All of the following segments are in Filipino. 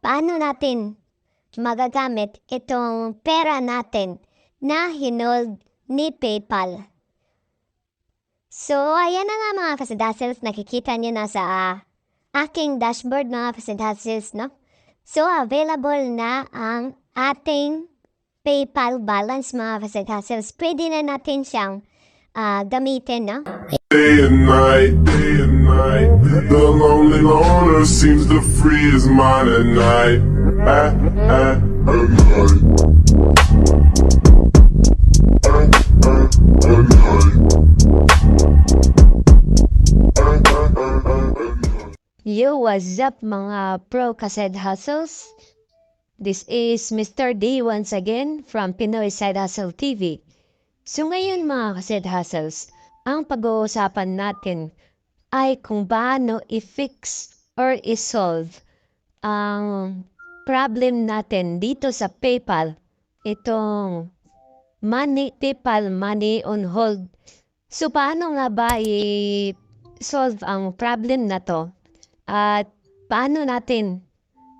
paano natin magagamit itong pera natin na hinold ni PayPal. So, ayan na nga mga kasidasils, nakikita niyo na sa ah, aking dashboard mga kasidasils, no? So, available na ang ating PayPal balance mga kasidasils. Pwede na natin siyang ah, gamitin, no? Day and night, day night. The lonely loner seems to free his mind at night. At, at, at night. Yo, what's up mga pro kased hustles? This is Mr. D once again from Pinoy Side Hustle TV. So ngayon mga kased hustles, ang pag-uusapan natin ay kung paano i-fix or i-solve ang problem natin dito sa PayPal. Itong money, PayPal money on hold. So paano nga ba i-solve ang problem na to? At paano natin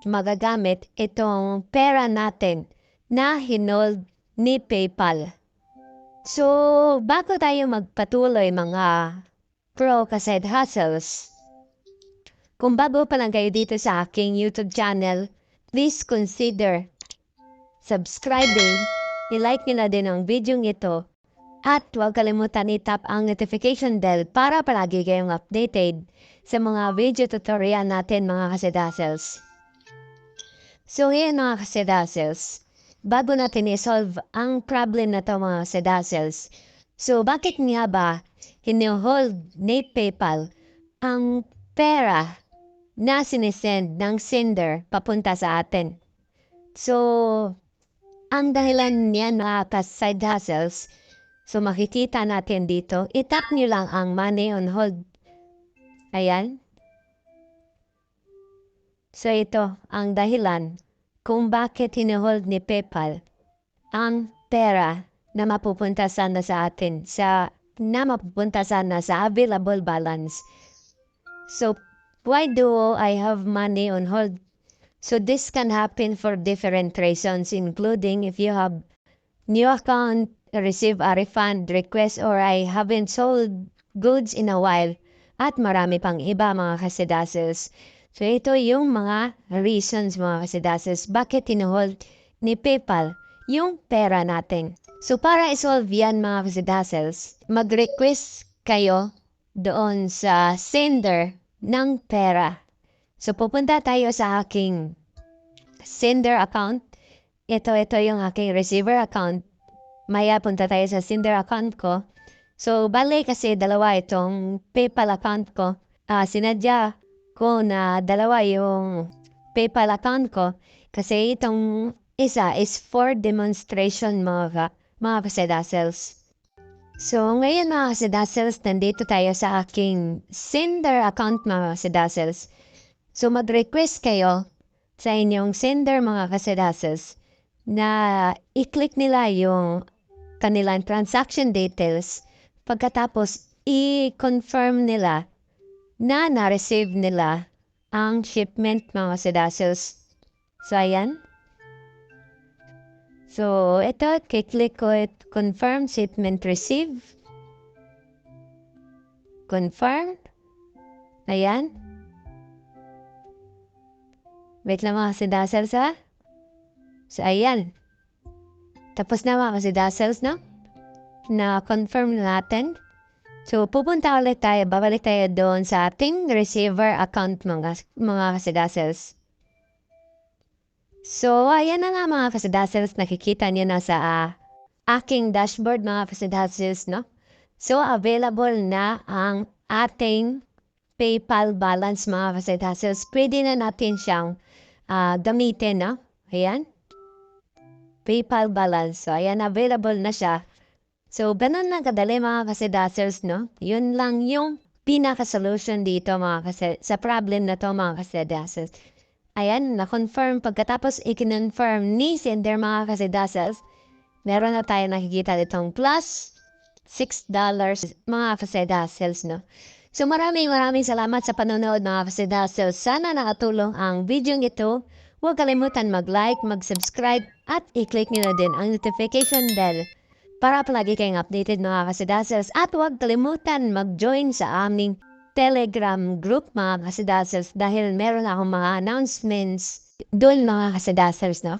magagamit itong pera natin na hinold ni PayPal. So, bago tayo magpatuloy mga pro kased hustles, kung bago pa lang kayo dito sa aking YouTube channel, please consider subscribing, i-like nyo na din ang video ito, at huwag kalimutan i-tap ang notification bell para palagi kayong updated sa mga video tutorial natin mga kasedasels. So ngayon mga kasedasels, bago natin i-solve ang problem na to mga kasedasels, so bakit nga ba hinihold ni PayPal ang pera na sinesend ng sender papunta sa atin? So, ang dahilan niyan mga ka-side hustles, so makikita natin dito, itap niyo lang ang money on hold Ayan. So ito ang dahilan kung bakit hinuhold ni PayPal ang pera na mapupunta sana sa atin sa na mapupunta sana sa available balance. So why do I have money on hold? So this can happen for different reasons including if you have new account, receive a refund request or I haven't sold goods in a while at marami pang iba mga kasidasels. So ito yung mga reasons mga kasidasels bakit tinuhold ni PayPal yung pera natin. So para isolve yan mga kasidasels, mag-request kayo doon sa sender ng pera. So pupunta tayo sa aking sender account. Ito, ito yung aking receiver account. Maya punta tayo sa sender account ko. So, bale kasi dalawa itong PayPal account ko. Ah, sinadya ko na dalawa yung PayPal account ko kasi itong isa is for demonstration mga, ka- mga kasedasels. So, ngayon mga kasedasels, nandito tayo sa aking sender account mga kasedasels. So, mag-request kayo sa inyong sender mga kasedasels na i-click nila yung kanilang transaction details Pagkatapos, i-confirm nila na na-receive nila ang shipment mga sedasels. So, ayan. So, ito, kiklik ko it, confirm shipment receive. Confirm. Ayan. Wait lang mga sedasels ha. So, ayan. Tapos na mga sedasels, no? na confirm natin. So, pupunta ulit tayo, babalik tayo doon sa ating receiver account mga, mga kasidasels. So, ayan na nga mga kasidasels, nakikita niyo na sa ah, aking dashboard mga kasidasels, no? So, available na ang ating PayPal balance mga kasidasels. Pwede na natin siyang ah, gamitin, no? Ayan. PayPal balance. So, ayan, available na siya. So, ganun lang kadali mga kasedasers, no? Yun lang yung pinaka-solution dito mga kasi sa problem na to mga kasedasers. Ayan, na-confirm. Pagkatapos i-confirm ni sender mga kasedasers, meron na tayo nakikita ditong plus $6 mga kasedasers, no? So maraming maraming salamat sa panonood mga kasedasers. Sana nakatulong ang video ito. Huwag kalimutan mag-like, mag-subscribe at i-click nyo na din ang notification bell para palagi kayong updated mga kasidasels at huwag kalimutan mag-join sa aming Telegram group mga kasidasels dahil meron akong mga announcements doon mga kasidasels no.